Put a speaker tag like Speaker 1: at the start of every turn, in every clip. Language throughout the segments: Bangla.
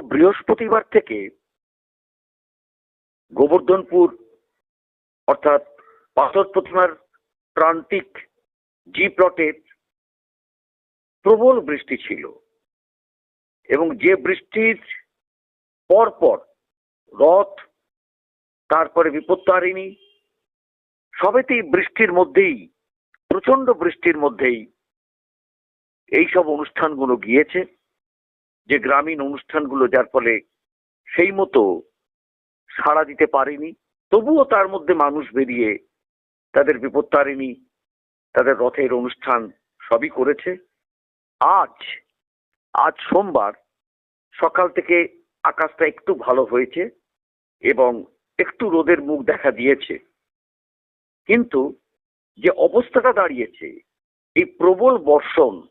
Speaker 1: বৃহস্পতিবার থেকে গোবর্ধনপুর, অর্থাৎ পাথর প্রতিমার প্রান্তিক জি প্লটের প্রবল বৃষ্টি ছিল এবং যে বৃষ্টির পরপর রথ, তারপরে বিপত্তারিণী, সবেতেই বৃষ্টির মধ্যেই প্রচণ্ড বৃষ্টির মধ্যেই এই সব অনুষ্ঠানগুলো গিয়েছে। যে গ্রামীণ অনুষ্ঠানগুলো যার ফলে সেই মতো সাড়া দিতে পারেনি, তবুও তার মধ্যে মানুষ বেরিয়ে তাদের বিপত্তারিণী, তাদের রথের অনুষ্ঠান সবই করেছে। আজ আজ সোমবার সকাল থেকে আকাশটা একটু ভালো হয়েছে এবং একটু রোদের মুখ দেখা দিয়েছে। কিন্তু যে অবস্থাটা দাঁড়িয়েছে, এই প্রবল বর্ষণ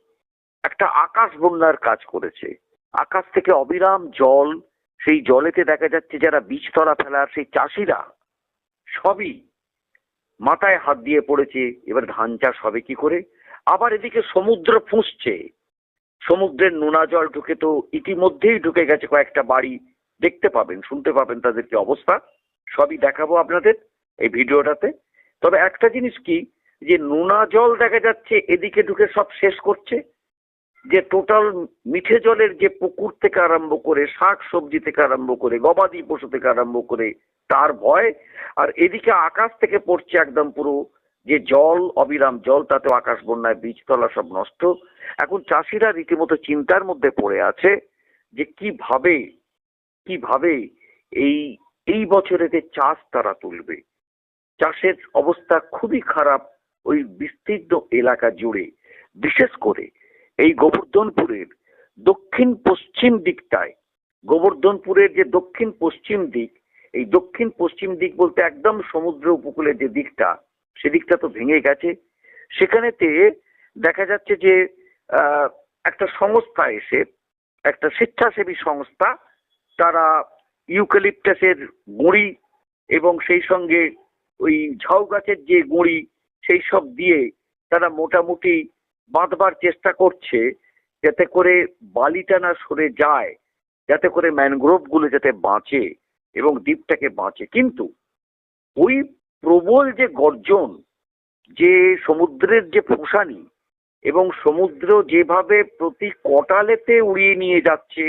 Speaker 1: একটা আকাশ বন্যার কাজ করেছে। আকাশ থেকে অবিরাম জল, সেই জলেতে দেখা যাচ্ছে যারা বীজতলা ফেলার সেই চাষিরা, সবই মাথায় হাত দিয়ে পড়েছে, এবার ধান চাষ হবে কি করে? আবার এদিকে সমুদ্র ফুঁসছে, সমুদ্রের নোনা জল ঢুকে তো ইতিমধ্যেই ঢুকে গেছে কয়েকটা বাড়ি, দেখতে পাবেন, শুনতে পাবেন তাদের কি অবস্থা, সবই দেখাবো আপনাদের এই ভিডিওটাতে। তবে একটা জিনিস কি, যে নোনা জল দেখা যাচ্ছে এদিকে ঢুকে সব শেষ করছে যে টোটাল মিঠে জলের যে পুকুর থেকে আরম্ভ করে, শাক সবজি থেকে আরম্ভ করে, গবাদি পশু থেকে আরম্ভ করে, তার ভয়। আর এদিকে আকাশ থেকে পড়ছে একদম পুরো যে জল, অবিরাম জল তাতে আকাশ বন্যায় বীজতলা সব নষ্ট। এখন চাষিরা রীতিমতো চিন্তার মধ্যে পড়ে আছে যে কীভাবে কীভাবে এই এই বছরেতে চাষ তারা তুলবে। চাষের অবস্থা খুবই খারাপ, ওই বিস্তীর্ণ এলাকা জুড়ে। বিশেষ করে এই গোবর্ধনপুরের দক্ষিণ পশ্চিম দিকটায়, গোবর্ধনপুরের যে দক্ষিণ পশ্চিম দিক, এই দক্ষিণ পশ্চিম দিক বলতে একদম সমুদ্র উপকূলের যে দিকটা সেদিকটা তো ভেঙে গেছে। সেখানেতে দেখা যাচ্ছে যে একটা সংস্থা এসে, একটা স্বেচ্ছাসেবী সংস্থা, তারা ইউক্যালিপটাসের গুঁড়ি এবং সেই সঙ্গে ওই ঝাউ গাছের যে গুঁড়ি, সেই সব দিয়ে তারা মোটামুটি বাঁধবার চেষ্টা করছে যাতে করে বালিটা না সরে যায়, যাতে করে ম্যানগ্রোভগুলো যাতে বাঁচে এবং দ্বীপটাকে বাঁচে। কিন্তু ওই প্রবল যে গর্জন, যে সমুদ্রের যে ফুসানি এবং সমুদ্র যেভাবে প্রতি কটালেতে উড়িয়ে নিয়ে যাচ্ছে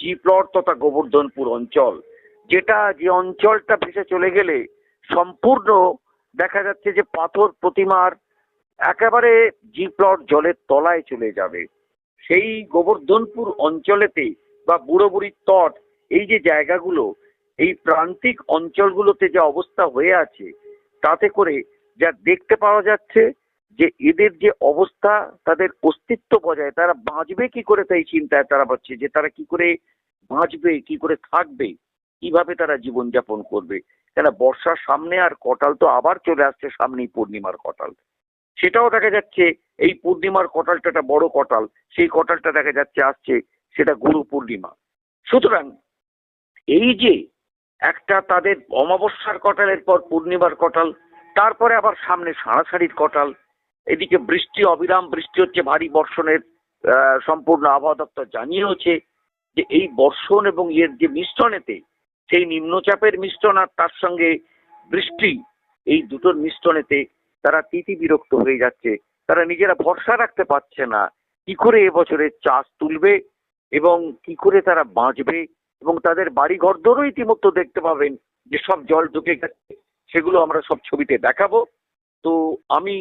Speaker 1: জিপ্লট তথা গোবর্ধনপুর অঞ্চল, যেটা যে অঞ্চলটা ভেসে চলে গেলে সম্পূর্ণ দেখা যাচ্ছে যে পাথর প্রতিমার একেবারে জিপ্লট জলের তলায় চলে যাবে। সেই গোবর্ধনপুর অঞ্চলেতে বা বুড়ো বুড়ির তট, এই যে জায়গাগুলো, এই প্রান্তিক অঞ্চলগুলোতে যে অবস্থা হয়ে আছে, তাতে করে যা দেখতে পাওয়া যাচ্ছে যে এদের যে অবস্থা, তাদের অস্তিত্ব বজায়, তারা বাঁচবে কি করে তাই চিন্তায় তারা পাচ্ছে যে তারা কি করে বাঁচবে, কি করে থাকবে, কীভাবে তারা জীবনযাপন করবে। কেন, বর্ষার সামনে আর কটাল তো আবার চলে আসছে সামনেই পূর্ণিমার কটাল। সেটাও দেখা যাচ্ছে এই পূর্ণিমার কটালটা একটা বড় কটাল সেই কটালটা দেখা যাচ্ছে আসছে, সেটা গুরু পূর্ণিমা। সুতরাং এই যে একটা তাদের অমাবস্যার কটালের পর পূর্ণিমার কটাল তারপরে আবার সামনে সাড়াসাড়ির কটাল এদিকে বৃষ্টি, অবিরাম বৃষ্টি হচ্ছে, ভারী বর্ষণের সম্পূর্ণ আবহাওয়া দপ্তর জানিয়েওছে যে এই বর্ষণ এবং এর যে মিশ্রণেতে, সেই নিম্নচাপের মিশ্রণ আর তার সঙ্গে বৃষ্টি, এই দুটোর মিশ্রণেতে তারা তিতি বিরক্ত হয়ে যাচ্ছে। তারা নিজেরা ভরসা রাখতে পারছে না। কি করে এবছরের চাষ তুলবে এবং কি করে তারা বাঁচবে এবং তাদের বাড়ি ঘরদোরও ইতিমধ্যে দেখতে পাবেন যে সব জল ঢুকে গেছে, সেগুলো আমরা সব ছবিতে দেখাবো। তো আমি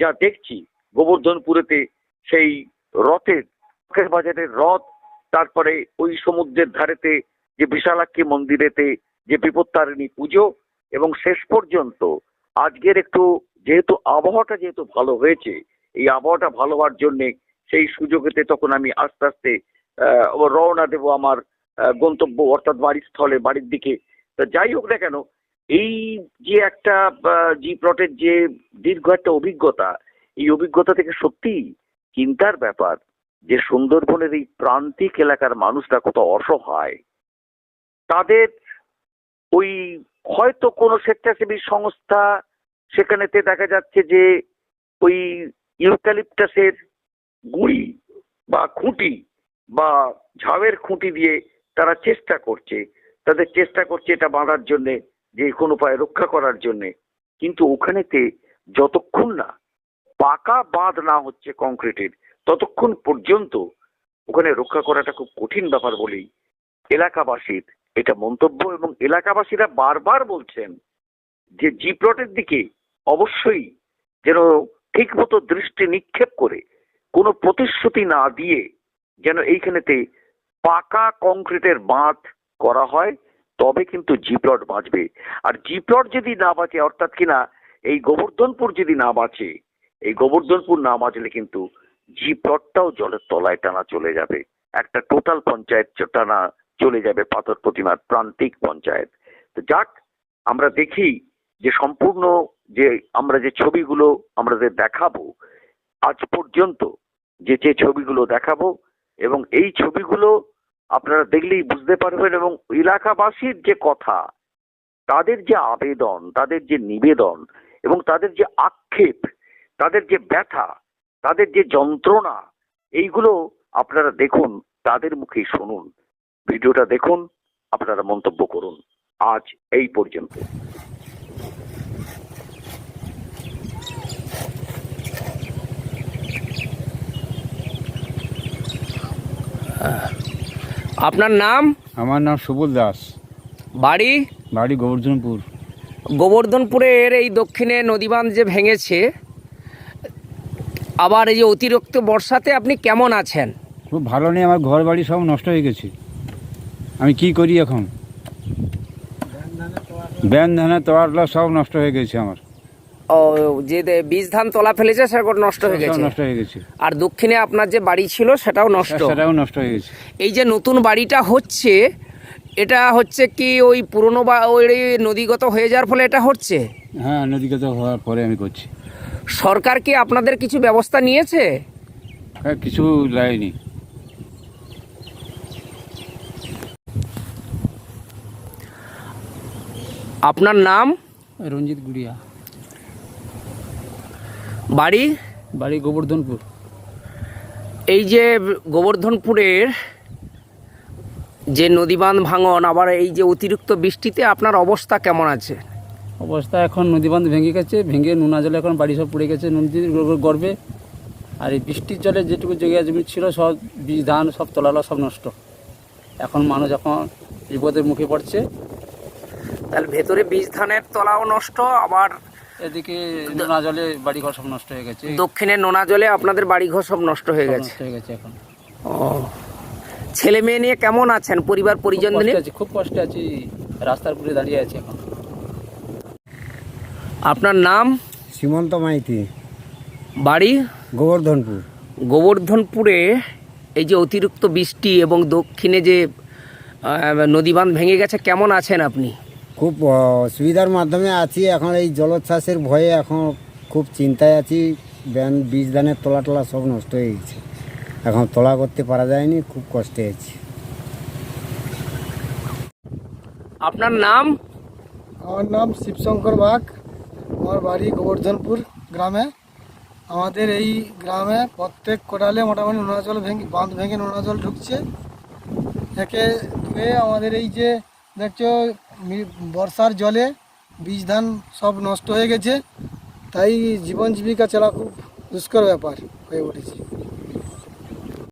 Speaker 1: যা দেখছি, গোবর্ধনপুরেতে সেই রথের বাজারের রথ, তারপরে ওই সমুদ্রের ধারেতে যে বিশালাক্ষী মন্দিরেতে যে বিপত্তারিণী পুজো এবং শেষ পর্যন্ত আজকের একটু যেহেতু আবহাওয়াটা যেহেতু ভালো হয়েছে, এই আবহাওয়াটা ভালো হওয়ার জন্যে সেই সুযোগেতে তখন আমি আস্তে আস্তে রওনা দেব আমার গন্তব্য অর্থাৎ বাড়ির স্থলে বাড়ির দিকে। তা যাই হোক না কেন, এই যে একটা জি প্লটের যে দীর্ঘ একটা অভিজ্ঞতা, এই অভিজ্ঞতা থেকে সত্যি চিন্তার ব্যাপার যে সুন্দরবনের এই প্রান্তিক এলাকার মানুষরা কত অসহায়। তাদের ওই হয়তো কোনো স্বেচ্ছাসেবী সংস্থা সেখানেতে দেখা যাচ্ছে যে ওই ইউক্যালিপটাসের গুঁড়ি বা খুঁটি বা ঝাউয়ের খুঁটি দিয়ে তারা চেষ্টা করছে। তাদের চেষ্টা করছে এটা বাঁধার জন্যে, যে কোনো উপায়ে রক্ষা করার জন্যে। কিন্তু ওখানেতে যতক্ষণ না পাকা বাঁধ না হচ্ছে কংক্রিটের, ততক্ষণ পর্যন্ত ওখানে রক্ষা করাটা খুব কঠিন ব্যাপার বলেই এলাকাবাসীর এটা মন্তব্য এবং এলাকাবাসীরা বারবার বলছেন যে জি প্লটের দিকে অবশ্যই যেন ঠিক মতো দৃষ্টি নিক্ষেপ করে, কোনো প্রতিশ্রুতি না দিয়ে যেন এইখানেতে পাকা কংক্রিটের বাঁধ করা হয়, তবে কিন্তু জি প্লট বাঁচবে। আর জি প্লট যদি না বাঁচে, অর্থাৎ কিনা এই গোবর্ধনপুর যদি না বাঁচে, এই গোবর্ধনপুর না বাঁচলে কিন্তু জি প্লটটাও জলের তলায় টানা চলে যাবে। একটা টোটাল পঞ্চায়েত টানা চলে যাবে পাথর প্রতিমার প্রান্তিক পঞ্চায়েত। তো যাক, আমরা দেখি যে সম্পূর্ণ যে আমরা যে ছবিগুলো আমাদের দেখাবো, আজ পর্যন্ত যে যে ছবিগুলো দেখাবো এবং এই ছবিগুলো আপনারা দেখলেই বুঝতে পারবেন এবং এলাকাবাসীর যে কথা, তাদের যে আবেদন, তাদের যে নিবেদন এবং তাদের যে আক্ষেপ, তাদের যে ব্যথা, তাদের যে যন্ত্রণা, এইগুলো আপনারা দেখুন, তাদের মুখেই শুনুন। ভিডিওটা দেখুন, আপনারা মন্তব্য করুন। আজ এই পর্যন্ত।
Speaker 2: আপনার নাম?
Speaker 3: আমার নাম সুবল দাস।
Speaker 2: বাড়ি?
Speaker 3: বাড়ি গোবর্ধনপুর।
Speaker 2: গোবর্ধনপুরের এই দক্ষিণে নদীবাঁধ যে ভেঙেছে আবার এই যে অতিরিক্ত বর্ষাতে আপনি কেমন আছেন?
Speaker 3: খুব ভালো নেই আমার ঘর বাড়ি সব নষ্ট হয়ে গেছে। আমি কি করি এখন? ব্যান ধানের তোয়ারলা সব নষ্ট হয়ে গেছে আমার।
Speaker 2: ও যে বীজ ধান তলা ফেলেছে সেটা নষ্ট হয়ে গেছে।
Speaker 3: নষ্ট হয়ে গেছে।
Speaker 2: আর দক্ষিণে আপনার যে বাড়ি ছিল সেটাও নষ্ট।
Speaker 3: সেটাও নষ্ট হয়ে গেছে।
Speaker 2: এই যে নতুন বাড়িটা হচ্ছে এটা হচ্ছে কি ওই পুরনো বা ওই নদীগত হয়ে যাওয়ার ফলে এটা হচ্ছে?
Speaker 3: হ্যাঁ নদীগত হওয়ার পরে আমি করছি।
Speaker 2: সরকার কি আপনাদের কিছু ব্যবস্থা নিয়েছে?
Speaker 3: হ্যাঁ কিছু লাইনি।
Speaker 2: আপনার নাম?
Speaker 4: রঞ্জিত গুড়িয়া।
Speaker 2: বাড়ি?
Speaker 4: বাড়ি গোবর্ধনপুর।
Speaker 2: এই যে গোবর্ধনপুরের যে নদীবাঁধ ভাঙন আবার এই যে অতিরিক্ত বৃষ্টিতে আপনার অবস্থা কেমন আছে?
Speaker 4: অবস্থা এখন নদীবাঁধ ভেঙে গেছে ভেঙে নোনা জলে এখন বাড়ি সব পড়ে গেছে নদীর গর- গর্বে। আর এই বৃষ্টির জলে যেটুকু জায়গা জমি ছিল সব বীজ ধান সব তলালা সব নষ্ট। এখন মানুষ এখন বিপদের মুখে পড়ছে।
Speaker 2: তাহলে ভেতরে বীজ ধানের তলাও নষ্ট আবার
Speaker 4: এদিকে নোনা জলে বাড়িঘর সব নষ্ট হয়ে গেছে।
Speaker 2: দক্ষিণে নোনা জলে আপনাদের বাড়িঘর সব নষ্ট হয়ে গেছে?
Speaker 4: নষ্ট হয়ে গেছে এখন।
Speaker 2: ও। ছেলে মেয়ে নিয়ে কেমন আছেন? পরিবার পরিজন
Speaker 4: কষ্টে
Speaker 2: নিয়ে?
Speaker 4: খুব কষ্টে আছি। রাস্তার উপরে দাঁড়িয়ে আছি এখন।
Speaker 2: আপনার নাম?
Speaker 5: সীমন্ত মাইতি।
Speaker 2: বাড়ি?
Speaker 5: গোবর্ধনপুর।
Speaker 2: গোবর্ধনপুরে এই যে অতিরিক্ত বৃষ্টি এবং দক্ষিণে যে নদী নদীবাঁধ ভেঙে গেছে কেমন আছেন আপনি?
Speaker 5: খুব আহ, অসুবিধার মাধ্যমে আছি। এখন এই জলোচ্ছ্বাসের ভয়ে এখন খুব চিন্তায় আছি। ব্যান বীজ ধানের তোলা টোলা সব নষ্ট হয়ে গেছে। এখন তোলা করতে পারা যায়নি খুব কষ্টে আছি।
Speaker 2: আপনার নাম?
Speaker 6: আমার নাম শিবশঙ্কর বাগ আমার বাড়ি গোবর্ধনপুর গ্রামে। আমাদের এই গ্রামে প্রত্যেক কোটালে মোটামুটি নোনা জল ভেঙে বাঁধ ভেঙে নোনা জল ঢুকছে। একে দুয়ে আমাদের এই যে দেখছ বর্ষার জলে বীজ, ধান সব নষ্ট হয়ে গেছে। তাই জীবন জীবিকা চলা খুব দুষ্কর ব্যাপার হয়ে উঠেছে।